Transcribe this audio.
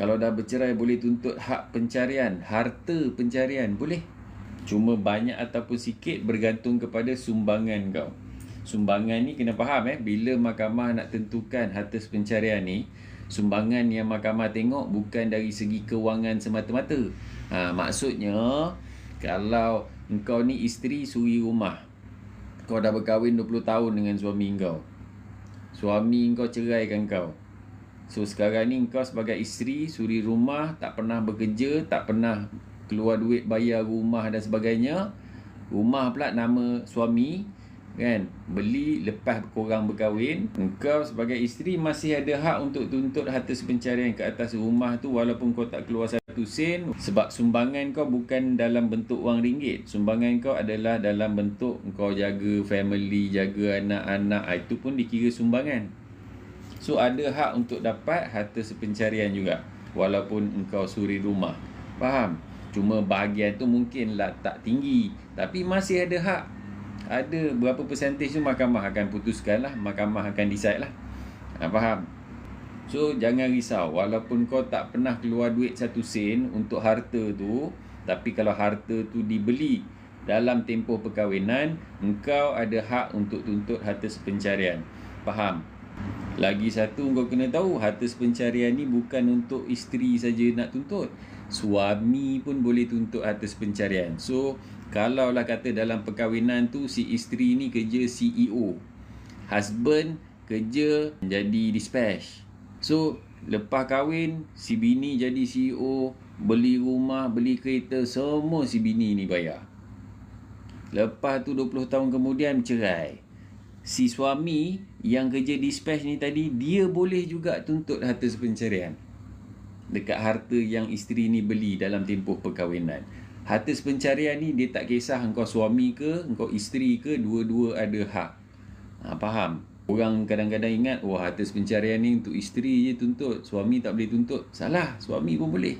Kalau dah bercerai boleh tuntut hak pencarian, harta pencarian, boleh. Cuma banyak ataupun sikit bergantung kepada sumbangan kau. Sumbangan ni kena faham eh, bila mahkamah nak tentukan harta pencarian ni, sumbangan yang mahkamah tengok bukan dari segi kewangan semata-mata. Ha, maksudnya, kalau engkau ni isteri suri rumah, kau dah berkahwin 20 tahun dengan suami kau. Suami kau ceraikan kau. So sekarang ni kau sebagai isteri suri rumah tak pernah bekerja, tak pernah keluar duit bayar rumah dan sebagainya. Rumah pula nama suami kan? Beli lepas korang berkahwin. Engkau sebagai isteri masih ada hak untuk tuntut harta sepencarian ke atas rumah tu walaupun kau tak keluar satu sen. Sebab sumbangan kau bukan dalam bentuk wang ringgit. Sumbangan kau adalah dalam bentuk kau jaga family jaga anak-anak. Ah, itu pun dikira sumbangan So ada hak untuk dapat harta sepencarian juga Walaupun engkau suri rumah Faham? Cuma bahagian tu mungkinlah tak tinggi Tapi masih ada hak Ada berapa persentage tu mahkamah akan putuskan lah Mahkamah akan decide lah ha, Faham? So jangan risau Walaupun kau tak pernah keluar duit satu sen Untuk harta tu Tapi kalau harta tu dibeli Dalam tempoh perkahwinan Engkau ada hak untuk tuntut harta sepencarian Faham? Lagi satu kau kena tahu harta pencarian ni bukan untuk isteri saja nak tuntut. Suami pun boleh tuntut harta pencarian. So, kalau lah kata dalam perkahwinan tu si isteri ni kerja CEO. Husband kerja jadi dispatch. So, lepas kahwin si bini jadi CEO, beli rumah, beli kereta, semua si bini ni bayar. Lepas tu 20 tahun kemudian cerai si suami yang kerja dispatch ni tadi dia boleh juga tuntut harta sepencarian dekat harta yang isteri ni beli dalam tempoh perkahwinan. Harta sepencarian ni dia tak kisah engkau suami ke, engkau isteri ke, dua-dua ada hak. Ha, faham? Orang kadang-kadang ingat, wah harta sepencarian ni untuk isteri je tuntut, suami tak boleh tuntut. Salah, suami pun boleh.